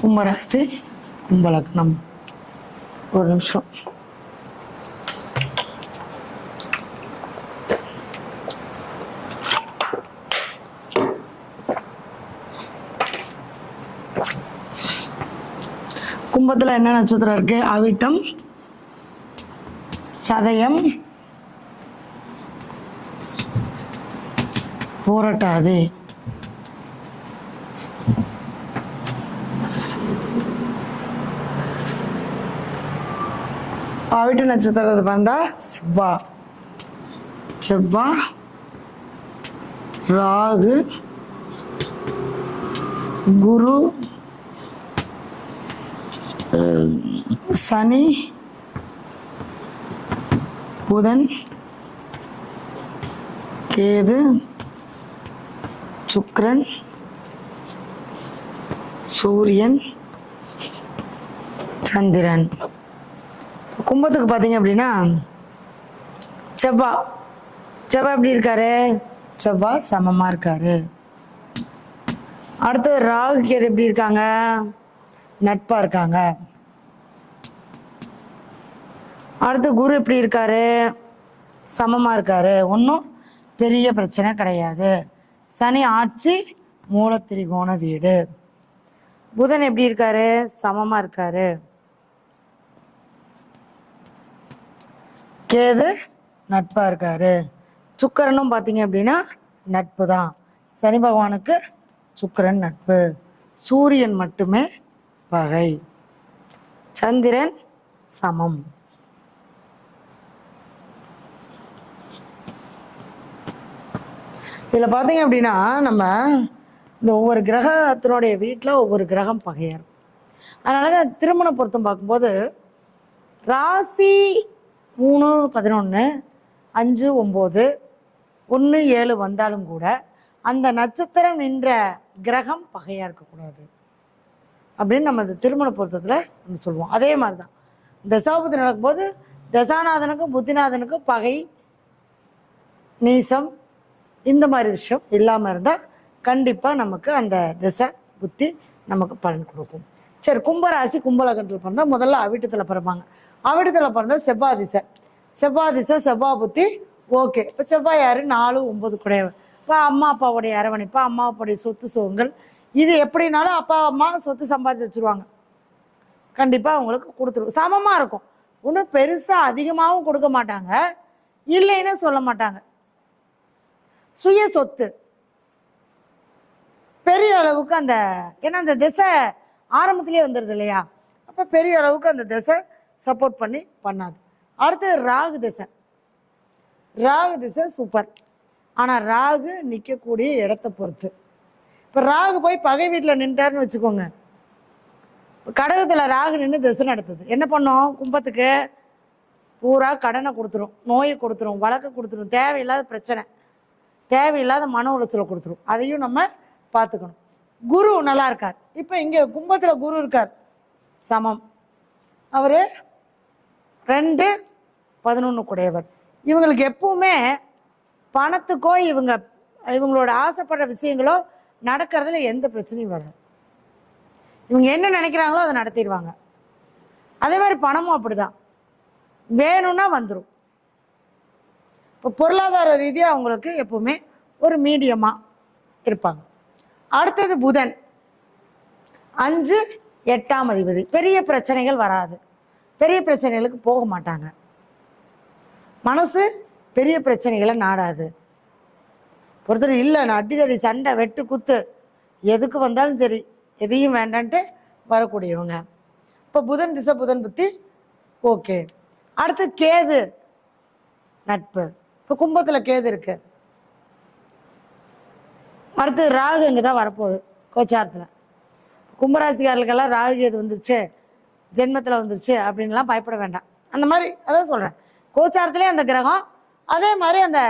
கும்பராசி கும்பலக்னம் ஒரு நிமிஷம். கும்பத்தில் என்ன நட்சத்திரம் இருக்கு? அவிட்டம் சதயம் போராட்டாது அவிட்ட நட்சத்திரத்தை பார்த்தா செவ்வா. செவ்வா ராகு குரு சனி புதன் கேது சுக்ரன் சூரியன் சந்திரன். கும்பத்துக்கு பார்த்தீங்க அப்படின்னா செவ்வா. செவ்வா எப்படி இருக்காரு? செவ்வா சமமா இருக்காரு. அடுத்து ராகு கேது எப்படி இருக்காங்க? நட்பா இருக்காங்க. அடுத்து குரு எப்படி இருக்காரு? சமமா இருக்காரு. ஒன்றும் பெரிய பிரச்சனை கிடையாது. சனி ஆட்சி மூலத்திரிகோண வீடு. புதன் எப்படி இருக்காரு? சமமா இருக்காரு. கேது நட்பாக இருக்காரு. சுக்கிரனும் பார்த்தீங்க அப்படின்னா நட்பு தான் சனி பகவானுக்கு சுக்கிரன் நட்பு. சூரியன் மட்டுமே பகை. சந்திரன் சமம். இதில் பார்த்தீங்க அப்படின்னா நம்ம இந்த ஒவ்வொரு கிரகத்தினுடைய வீட்டில் ஒவ்வொரு கிரகம் பகையார். அதனால தான் திருமண பொருத்தம் பார்க்கும்போது ராசி மூணு பதினொன்று அஞ்சு ஒம்பது ஒன்று ஏழு வந்தாலும் கூட அந்த நட்சத்திரம் நின்ற கிரகம் பகையாக இருக்கக்கூடாது. அப்படின்னு நம்ம இந்த திருமண பொருத்தத்தில் நம்ம சொல்லுவோம். அதே மாதிரி தான் தசாபுத்தி நடக்கும்போது தசாநாதனுக்கும் புத்திநாதனுக்கும் பகை நீசம் இந்த மாதிரி விஷயம் இல்லாமல் இருந்தால் கண்டிப்பாக நமக்கு அந்த திசை புத்தி நமக்கு பலன் கொடுக்கும். சரி கும்பராசி கும்பலகத்தில் பிறந்தால் முதல்ல அவிட்டத்தில் பிறப்பாங்க. அவிட்டத்தில் பிறந்த செவ்வாய் திசை செவ்வாய் திசை செவ்வாய் புத்தி ஓகே. இப்போ செவ்வாய் யாரு நாலு ஒம்பது குடையவர். இப்போ அம்மா அப்பாவுடைய அரவணைப்பு அம்மா அப்பாவுடைய சொத்து சுகங்கள். இது எப்படினாலும் அப்பா அம்மா சொத்து சம்பாதிச்சு வச்சுருவாங்க. கண்டிப்பாக அவங்களுக்கு கொடுத்துருவோம். சமமாக இருக்கும். ஒன்றும் பெருசாக அதிகமாகவும் கொடுக்க மாட்டாங்க. இல்லைன்னு சொல்ல மாட்டாங்க. சுய சொத்து. பெரிய அளவுக்கு அந்த ஏன்னா அந்த திசை ஆரம்பத்திலே வந்துடுது இல்லையா? அப்போ பெரிய அளவுக்கு அந்த திசை சப்போர்ட் பண்ணி பண்ணாது. அடுத்தது ராகு திசை. ராகு திசை சூப்பர் ஆனால் ராகு நிற்கக்கூடிய இடத்த பொறுத்து. இப்போ ராகு போய் பகை வீட்டில் நின்றாருன்னு வச்சுக்கோங்க. கடகத்தில் ராகு நின்று திசை நடத்துது. என்ன பண்ணோம்? கும்பத்துக்கு பூரா கடனை கொடுத்துரும். நோயை கொடுத்துரும். வழக்கை கொடுத்துரும். தேவையில்லாத பிரச்சனை. தேவையில்லாத மன உளைச்சலை கொடுத்துரும். அதையும் நம்ம பார்த்துக்கணும். குரு நல்லா இருக்கார். இப்போ இங்கே கும்பத்தில் குரு இருக்கார். சமம். அவர் ரெண்டு பதினொன்று கூடையவர். இவங்களுக்கு எப்பவுமே பணத்துக்கோ இவங்க இவங்களோட ஆசைப்படுற விஷயங்களோ நடக்கிறதுல எந்த பிரச்சனையும் வராது. இவங்க என்ன நினைக்கிறாங்களோ அதை நடத்திடுவாங்க. அதே மாதிரி பணமும் அப்படிதான். வேணும்னா வந்துடும் இப்போ பொருளாதார ரீதியாக அவங்களுக்கு எப்பவுமே ஒரு மீடியமாக இருப்பாங்க. அடுத்தது புதன். அஞ்சு எட்டாம் அதிபதி. பெரிய பிரச்சனைகள் வராது. பெரிய பிரச்சனைகளுக்கு போக மாட்டாங்க. மனசு பெரிய பிரச்சனைகளை நாடாது. ஒருத்தர் இல்லை நான் அடிதடி சண்டை வெட்டு குத்து எதுக்கு வந்தாலும் சரி எதையும் வேண்டான்ட்டு வரக்கூடியவங்க. இப்போ புதன் திசை புதன் புத்தி ஓகே. அடுத்து கேது நட்பு. இப்போ கும்பத்தில் கேது இருக்கு. அடுத்து ராகு இங்கே தான் வரப்போகுது கோச்சாரத்தில். கும்பராசிக்காரர்களுக்கெல்லாம் ராகு கேது வந்துருச்சு. ஜென்மத்தில் வந்துருச்சு அப்படின்லாம் பயப்பட வேண்டாம். அந்த மாதிரி அதான் சொல்கிறேன் கோச்சாரத்திலே அந்த கிரகம் அதே மாதிரி அந்த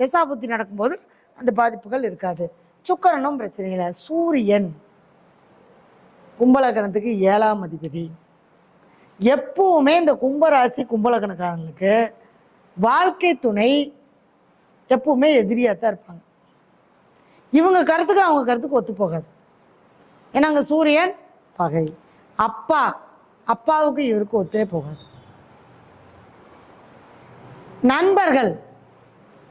திசாபுத்தி நடக்கும்போது அந்த பாதிப்புகள் இருக்காது. சுக்கரனும் பிரச்சனை இல்லை சூரியன் கும்பலக்கணத்துக்கு ஏழாம் அதிபதி. எப்பவுமே இந்த கும்பராசி கும்பலக்கணக்காரங்களுக்கு வாழ்க்கை துணை எப்பவுமே எதிரியாக தான் இருப்பாங்க. இவங்க கருத்துக்கு அவங்க கருத்துக்கு ஒத்து போகாது. ஏன்னா அங்கே சூரியன் பகை. அப்பா அப்பாவுக்கு இவருக்கு ஒத்தே போகாது. நண்பர்கள்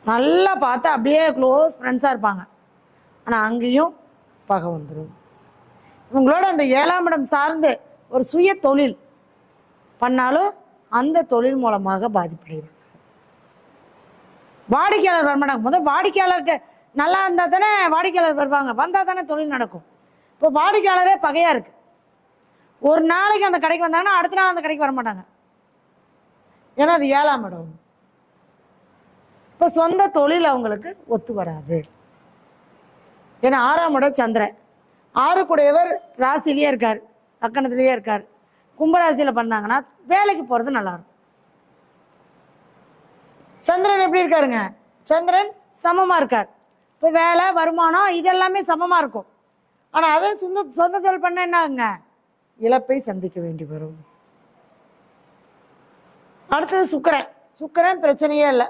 நல்லா பார்த்து அப்படியே க்ளோஸ் ஃப்ரெண்ட்ஸாக இருப்பாங்க. ஆனால் அங்கேயும் பகை வந்துடும் இவங்களோட அந்த ஏழாம் இடம் சார்ந்து ஒரு சுய தொழில் பண்ணாலும் அந்த தொழில் மூலமாக பாதிப்படைவாங்க வாடிக்கையாளர் வரமாட்டாங்க முதல் வாடிக்கையாளருக்கு நல்லா இருந்தால் தானே வாடிக்கையாளர் வருவாங்க. வந்தால் தானே தொழில் நடக்கும். இப்போ வாடிக்கையாளரே பகையாக இருக்குது ஒரு நாளைக்கு அந்த கடைக்கு வந்தாங்கன்னா அடுத்த நாள் அந்த கடைக்கு வர மாட்டாங்க ஏன்னா அது ஏழாம் இடம். இப்போ சொந்த தொழில் அவங்களுக்கு ஒத்து வராது. ஏன்னா ஆறாம் இடம் சந்திரன். ஆறு கூடையவர் ராசிலேயே இருக்கார். லக்கணத்திலேயே இருக்கார். கும்பராசியில் பண்ணாங்கன்னா வேலைக்கு போகிறது நல்லாயிருக்கும். சந்திரன் எப்படி இருக்காருங்க? சந்திரன் சமமாக இருக்கார். இப்போ வேலை வருமானம் இதெல்லாமே சமமாக இருக்கும். ஆனால் அதை சொந்த சொந்த தொழில் பண்ண என்ன ஆகுங்க இழப்பை சந்திக்க வேண்டி வரும். அடுத்தது சுக்கிரன். சுக்கிரன் பிரச்சனையே இல்லை.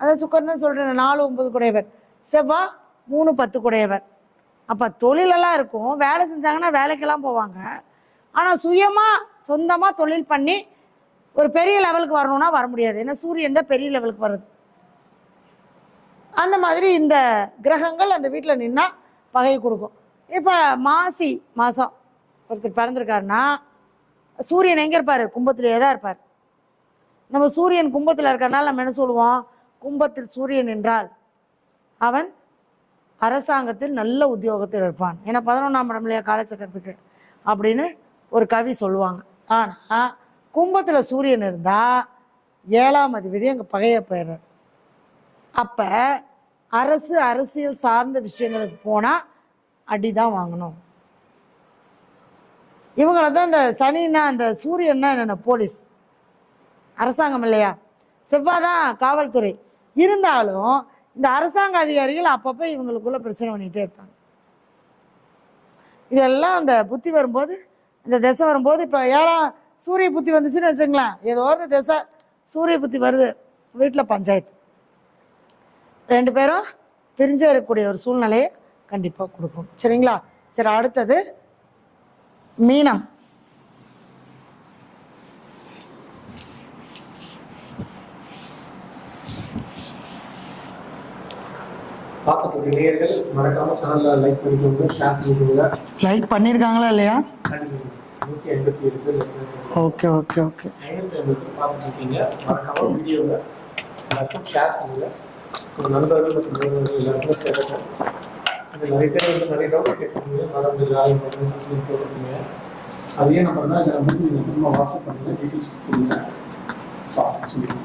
அதான் சுக்கரன் தான் சொல்கிறேன் நாலு ஒன்பது குடையவர். செவ்வாய் மூணு பத்து குடையவர். அப்போ தொழிலெல்லாம் இருக்கும். வேலை செஞ்சாங்கன்னா வேலைக்கெல்லாம் போவாங்க. ஆனால் சுயமாக சொந்தமாக தொழில் பண்ணி ஒரு பெரிய லெவலுக்கு வரணும்னா வர முடியாது. ஏன்னா சூரியன் தான் பெரிய லெவலுக்கு வருது அந்த மாதிரி இந்த கிரகங்கள் அந்த வீட்டில் நின்னா பகை கொடுக்கும். இப்போ மாசி மாதம் ஒருத்தர் பிறந்திருக்காருன்னா சூரியன் எங்கே இருப்பார்? கும்பத்திலேயே தான் இருப்பார். நம்ம சூரியன் கும்பத்தில் இருக்கிறனால நம்ம என்ன சொல்லுவோம்? கும்பத்தில் சூரியன் என்றால் அவன் அரசாங்கத்தில் நல்ல உத்தியோகத்தில் இருப்பான். ஏன்னா பதினொன்றாம் இடம் இல்லையா காலச்சக்கரத்துக்கு அப்படின்னு ஒரு கவி சொல்லுவாங்க. ஆனால் கும்பத்தில் சூரியன் இருந்தால் ஏழாம் அதிபதி அங்கே பகைய போயிடுறார். அப்போ அரசு அரசியல் சார்ந்த விஷயங்களுக்கு போனால் அடி தான் வாங்கணும். இவங்கள தான் இந்த சனின்னா அந்த சூரியன்னா என்னென்ன போலீஸ். அரசாங்கம் இல்லையா? செவ்வாய் தான் காவல்துறை. இருந்தாலும் இந்த அரசாங்க அதிகாரிகள் அப்பப்போ இவங்களுக்குள்ள பிரச்சனை பண்ணிகிட்டே இருப்பாங்க. இதெல்லாம் அந்த புத்தி வரும்போது இந்த திசை வரும்போது இப்போ ஏழாம் சூரிய புத்தி வந்துச்சுன்னு வச்சுங்களேன் ஏதோ ஒரு திசை சூரிய புத்தி வருது. வீட்டில் பஞ்சாயத்து. ரெண்டு பேரும் பிரிஞ்சு இருக்கக்கூடிய ஒரு சூழ்நிலையை கண்டிப்பாக கொடுக்கும். சரிங்களா? சரி அடுத்தது மீனம். பார்க்கக்கூடிய நேயர்கள் மறக்காம சேனல்ல லைக் பண்ணிக்கோங்க ஷேர் பண்ணிக்கோங்க. லைக் பண்ணியிருக்காங்களா இல்லையா? நூற்றி ஐம்பத்தி ஏழு ஓகே ஓகே ஓகே ஐநூற்றி ஐம்பது பேர் பார்த்துட்டு இருக்கீங்க. மறக்காம வீடியோவை எல்லாருக்கும் ஷேர் பண்ணுங்க. நண்பர்கள் மற்றும் எல்லாருக்கும் சேருங்க இது நிறைய பேர் வந்து நிறைய டவுட் கேட்குறீங்க மரபு ஆய்வு பண்ணணும் சொல்லி போட்டிருக்கீங்க. அதையே நம்ம தான் இதில் வந்து நீங்கள் திரும்ப வாட்ஸ்அப் பண்ணுங்கள் டீட்டெயில்ஸ் கொடுத்துருங்க. ஸோ சொல்லிடுங்க